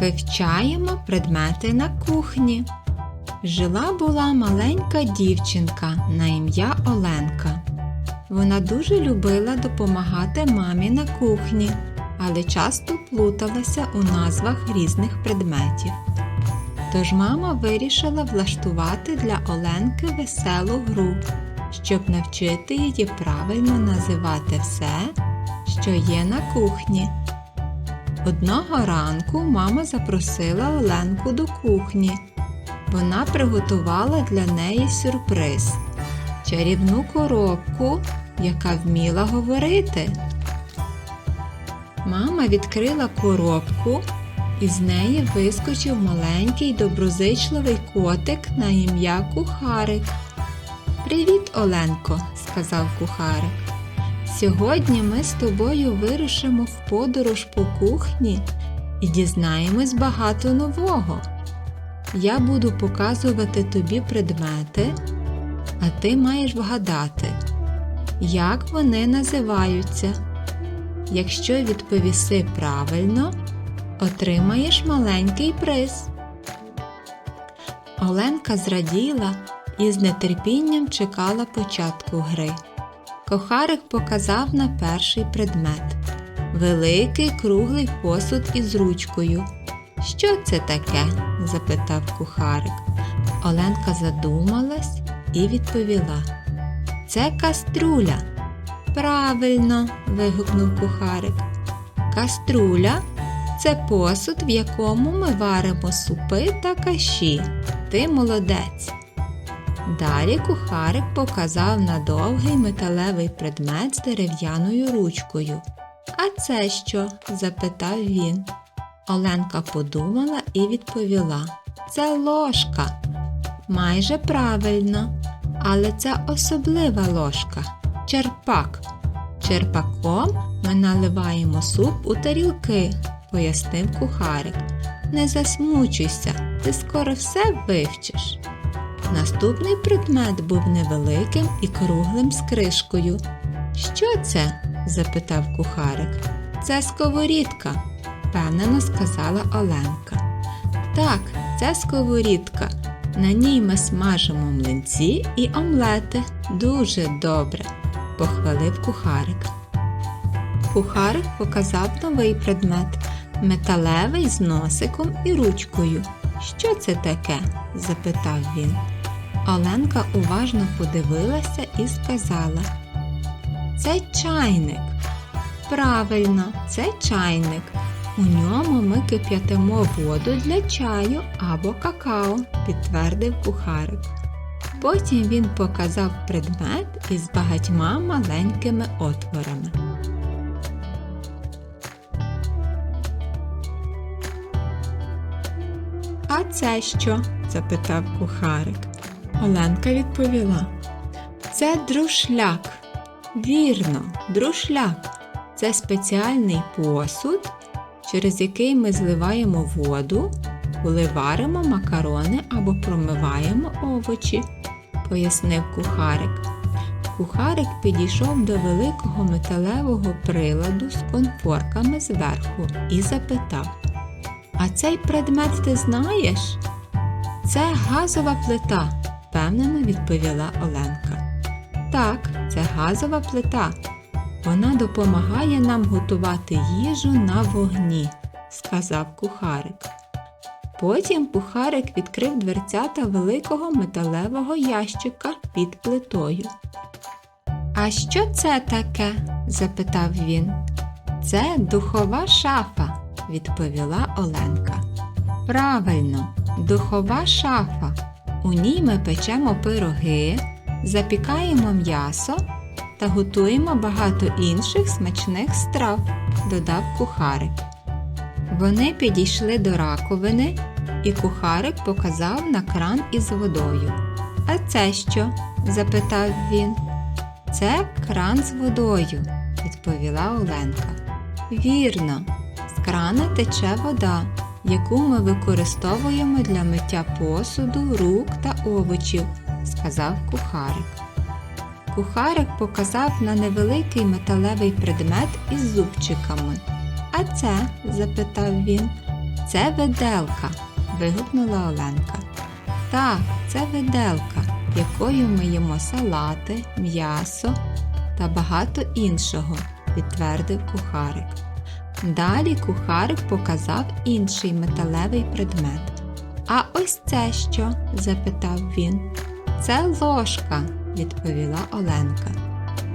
Вивчаємо предмети на кухні. Жила була маленька дівчинка на ім'я Оленка. Вона дуже любила допомагати мамі на кухні, але часто плуталася у назвах різних предметів. Тож мама вирішила влаштувати для Оленки веселу гру, щоб навчити її правильно називати все, що є на кухні. Одного ранку мама запросила Оленку до кухні. Вона приготувала для неї сюрприз чарівну коробку, яка вміла говорити. Мама відкрила коробку, і з неї вискочив маленький доброзичливий котик на ім'я Кухарик. Привіт, Оленко, сказав кухарик. Сьогодні ми з тобою вирушимо в подорож по кухні і дізнаємось багато нового. Я буду показувати тобі предмети, а ти маєш вгадати, як вони називаються. Якщо відповіси правильно, отримаєш маленький приз. Оленка зраділа і з нетерпінням чекала початку гри. Кохарик показав на перший предмет великий круглий посуд із ручкою. Що це таке? запитав кухарик. Оленка задумалась і відповіла. Це каструля. Правильно. вигукнув кухарик. Каструля це посуд, в якому ми варимо супи та каші. Ти молодець. Далі кухарик показав на довгий металевий предмет з дерев'яною ручкою. А це що? запитав він. Оленка подумала і відповіла: Це ложка. Майже правильно, але це особлива ложка черпак. Черпаком ми наливаємо суп у тарілки, пояснив кухарик. Не засмучуйся, ти скоро все вивчиш. Наступний предмет був невеликим і круглим з кришкою. Що це? запитав кухарик. Це сковорідка, впевнено сказала Оленка. Так, це сковорідка. На ній ми смажимо млинці і омлети. Дуже добре, похвалив кухарик. Кухарик показав новий предмет металевий з носиком і ручкою. Що це таке? запитав він. Оленка уважно подивилася і сказала: Це чайник. Правильно, це чайник. У ньому ми кип'ятимо воду для чаю або какао, підтвердив кухарик. Потім він показав предмет із багатьма маленькими отворами. А це що? запитав кухарик. Оленка відповіла. Це друшляк. Вірно, друшляк. Це спеціальний посуд, через який ми зливаємо воду, коли варимо макарони або промиваємо овочі, пояснив кухарик. Кухарик підійшов до великого металевого приладу з конфорками зверху і запитав: А цей предмет ти знаєш? Це газова плита, впевнено відповіла Оленка. Так, це газова плита. Вона допомагає нам готувати їжу на вогні, сказав кухарик. Потім кухарик відкрив дверцята великого металевого ящика під плитою. А що це таке? запитав він. Це духова шафа, відповіла Оленка. Правильно, духова шафа. У ній ми печемо пироги, запікаємо м'ясо та готуємо багато інших смачних страв, додав кухарик. Вони підійшли до раковини, і кухарик показав на кран із водою. А це що? запитав він. Це кран з водою, відповіла Оленка. Вірно, з крана тече вода, яку ми використовуємо для миття посуду, рук та овочів, сказав кухарик. Кухарик показав на невеликий металевий предмет із зубчиками. А це? запитав він. Це виделка. вигукнула Оленка. Так, це виделка, якою ми їмо салати, м'ясо та багато іншого, підтвердив кухарик. Далі кухарик показав інший металевий предмет. А ось це що? запитав він. Це ложка, відповіла Оленка.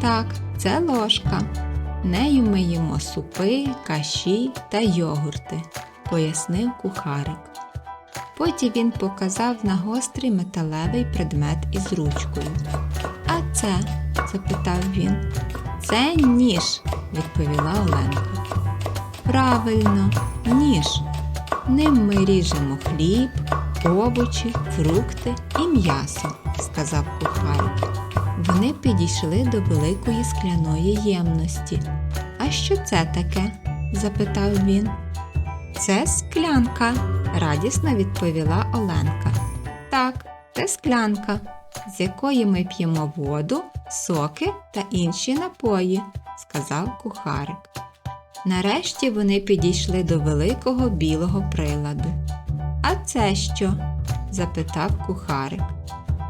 Так, це ложка. Нею ми їмо супи, каші та йогурти, пояснив кухарик. Потім він показав на гострий металевий предмет із ручкою. А це? запитав він. Це ніж, відповіла Оленка. Правильно, ніж. Ним ми ріжемо хліб, овочі, фрукти і м'ясо, сказав кухарик. Вони підійшли до великої скляної ємності. А що це таке? запитав він. Це склянка, радісно відповіла Оленка. Так, це склянка, з якої ми п'ємо воду, соки та інші напої, сказав кухарик. Нарешті вони підійшли до великого білого приладу. А це що? запитав кухарик.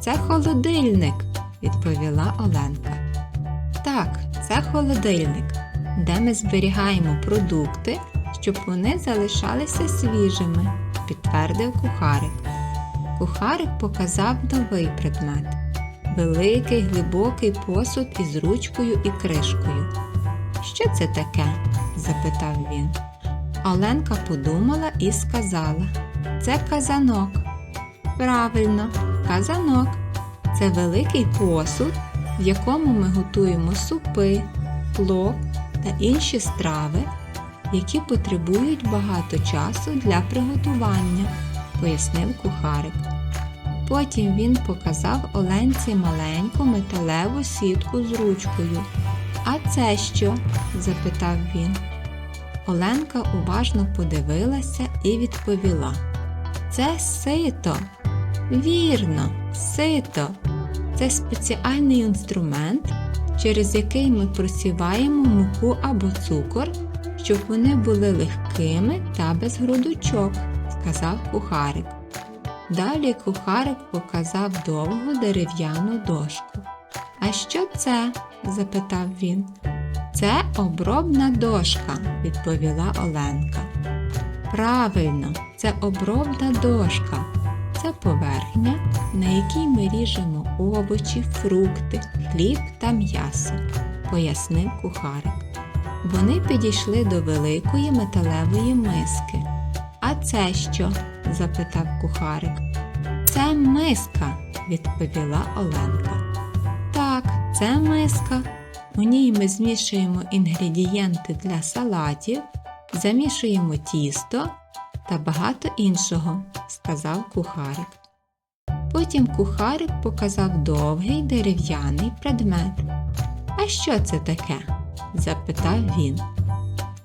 Це холодильник, відповіла Оленка. Так, це холодильник, де ми зберігаємо продукти, щоб вони залишалися свіжими, підтвердив кухарик. Кухарик показав новий предмет великий глибокий посуд із ручкою і кришкою. Що це таке? Запитав він. Оленка подумала і сказала Це казанок. Правильно, казанок. Це великий посуд, в якому ми готуємо супи, плов та інші страви, які потребують багато часу для приготування, пояснив кухарик. Потім він показав Оленці маленьку металеву сітку з ручкою. А це що? запитав він. Оленка уважно подивилася і відповіла. Це сито. Вірно, сито. Це спеціальний інструмент, через який ми просіваємо муку або цукор, щоб вони були легкими та без грудочок, сказав кухарик. Далі кухарик показав довгу дерев'яну дошку. А що це? Запитав він. Це обробна дошка, відповіла Оленка. Правильно, це обробна дошка. Це поверхня, на якій ми ріжемо овочі, фрукти, хліб та м'ясо, пояснив кухарик. Вони підійшли до великої металевої миски. А це що? запитав кухарик. Це миска, відповіла Оленка. Це миска. У ній ми змішуємо інгредієнти для салатів, замішуємо тісто та багато іншого, сказав кухарик. Потім кухарик показав довгий дерев'яний предмет. А що це таке? запитав він.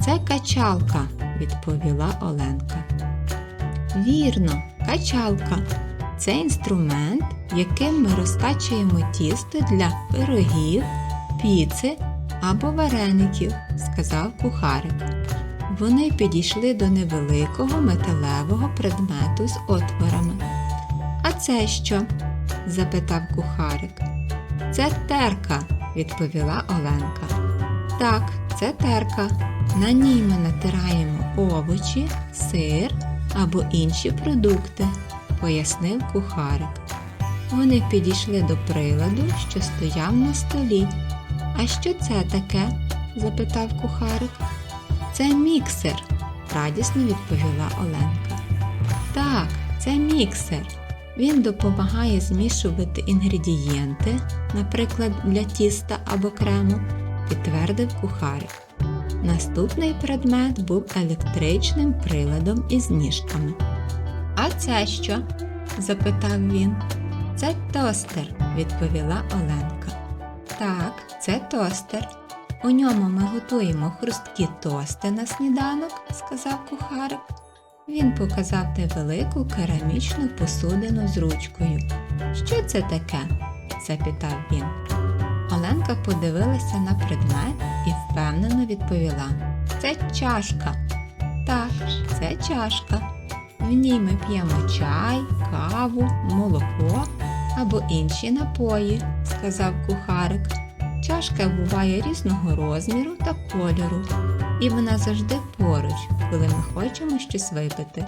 Це качалка, відповіла Оленка. Вірно, качалка. Це інструмент, яким ми розкачуємо тісто для пирогів, піци або вареників, сказав кухарик. Вони підійшли до невеликого металевого предмету з отворами. А це що? запитав кухарик. Це терка, відповіла Оленка. Так, це терка. На ній ми натираємо овочі, сир або інші продукти, пояснив кухарик. Вони підійшли до приладу, що стояв на столі. А що це таке? запитав кухарик. Це міксер, радісно відповіла Оленка. Так, це міксер. Він допомагає змішувати інгредієнти, наприклад, для тіста або крему, підтвердив кухарик. Наступний предмет був електричним приладом із ніжками. А це що? запитав він. Це тостер, відповіла Оленка. Так, це тостер. У ньому ми готуємо хрусткі тости на сніданок, сказав кухарик. Він показав невелику керамічну посудину з ручкою. Що це таке? запитав він. Оленка подивилася на предмет і впевнено відповіла: Це чашка. Так, це чашка. В ній ми п'ємо чай, каву, молоко або інші напої, сказав кухарик. Чашка буває різного розміру та кольору, і вона завжди поруч, коли ми хочемо щось випити.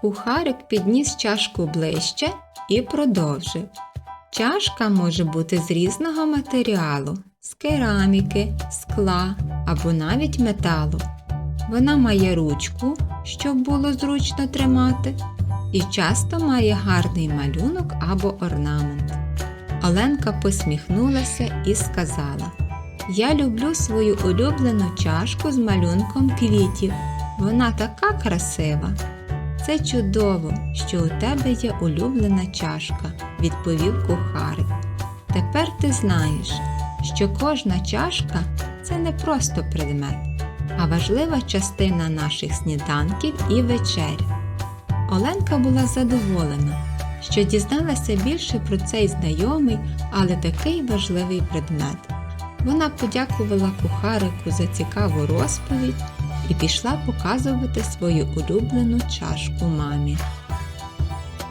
Кухарик підніс чашку ближче і продовжив. Чашка може бути з різного матеріалу, з кераміки, скла або навіть металу. Вона має ручку, щоб було зручно тримати, і часто має гарний малюнок або орнамент. Оленка посміхнулася і сказала: Я люблю свою улюблену чашку з малюнком квітів. Вона така красива. Це чудово, що у тебе є улюблена чашка, відповів кухарик. Тепер ти знаєш, що кожна чашка це не просто предмет, а важлива частина наших сніданків і вечер. Оленка була задоволена, що дізналася більше про цей знайомий, але такий важливий предмет. Вона подякувала кухарику за цікаву розповідь і пішла показувати свою улюблену чашку мамі.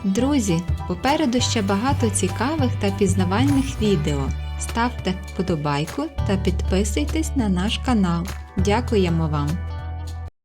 Друзі, попереду ще багато цікавих та пізнавальних відео. Ставте вподобайку та підписуйтесь на наш канал. Дякуємо вам!